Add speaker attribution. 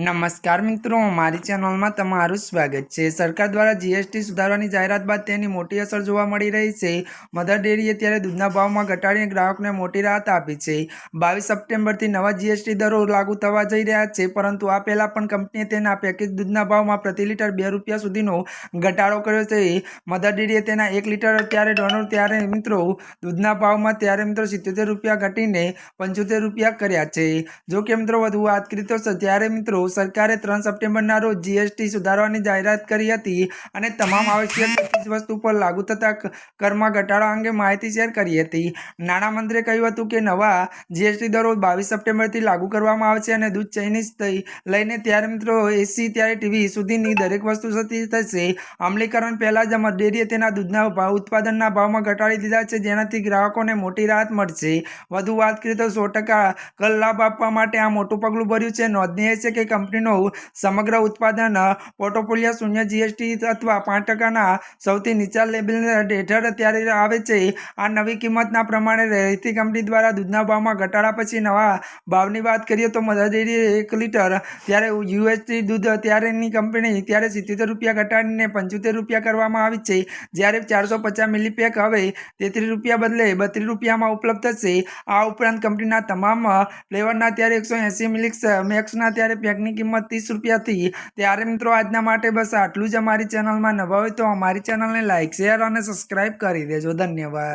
Speaker 1: નમસ્કાર મિત્રો, મારી ચેનલમાં તમારું સ્વાગત છે. સરકાર દ્વારા જીએસટી સુધારવાની જાહેરાત બાદ તેની મોટી અસર જોવા મળી રહી છે. મધર ડેરીએ ત્યારે દૂધના ભાવમાં ઘટાડીને ગ્રાહકોને મોટી રાહત આપી છે. બાવીસ સપ્ટેમ્બરથી નવા જીએસટી દરો લાગુ થવા જઈ રહ્યા છે, પરંતુ આ પહેલાં પણ કંપનીએ તેના પેકેજ દૂધના ભાવમાં પ્રતિ લીટર બે રૂપિયા સુધીનો ઘટાડો કર્યો છે. મધર ડેરીએ તેના એક લીટર ત્યારે ડોનર ત્યારે મિત્રો દૂધના ભાવમાં ત્યારે મિત્રો સિત્તોતેર રૂપિયા ઘટીને પંચોતેર રૂપિયા કર્યા છે. જો કે મિત્રો વધુ વાત કરી તો ત્યારે મિત્રો સરકારે ત્રણ સપ્ટેમ્બરના રોજ જીએસટી સુધારવાની જાહેરાત કરી હતી અને તમામ આવશ્યક ચીજવસ્તુ પર લાગુ થતા કરમાં ઘટાડો અંગે માહિતી શેર કરી હતી. નાણામંત્રીએ કહ્યું હતું કે નવા જીએસટી દરો બાવીસ સપ્ટેમ્બરથી લાગુ કરવામાં આવશે અને દૂધ ચાઇનીઝ લઈને ત્યારે મિત્રો એસી ત્યારે ટીવી સુધીની દરેક વસ્તુ સતી થશે. અમલીકરણ પહેલાં જ ડેરીએ તેના દૂધના ભાવ, ઉત્પાદનના ભાવમાં ઘટાડી દીધા છે, જેનાથી ગ્રાહકોને મોટી રાહત મળશે. વધુ વાત કરીએ તો સો ટકા કર લાભ આપવા માટે આ મોટું પગલું ભર્યું છે. નોંધનીય છે કે કંપનીનો સમગ્ર ઉત્પાદન પોર્ટફોલિયો શૂન્ય જીએસટી અથવા પાંચ ટકાના સૌથી નીચા લેબલ હેઠળ અત્યારે આવે છે. આ નવી કિંમતના પ્રમાણે રહેતી કંપની દ્વારા દૂધના ભાવમાં ઘટાડા પછી નવા ભાવની વાત કરીએ તો મધર ડેરી એક લીટર ત્યારે યુએસટી દૂધ ત્યારેની કંપની ત્યારે સિત્તોતેર રૂપિયા ઘટાડીને પંચોતેર રૂપિયા કરવામાં આવી છે. જ્યારે ચારસો પચાસ મિલી પેક હવે તેત્રીસ રૂપિયા બદલે બત્રીસ રૂપિયામાં ઉપલબ્ધ થશે આ ઉપરાંત કંપનીના તમામ ફ્લેવરના ત્યારે એકસો એંસી મિલિક્સ, મેક્સના ત્યારે પેકની કિંમત ત્રીસ રૂપિયાથી. ત્યારે મિત્રો આજના માટે બસ આટલું જ અમારી ચેનલમાં નવા હોય તો અમારી ચેનલને લાઇક શેર અને સબસ્ક્રાઈબ કરી દેજો. ધન્યવાદ.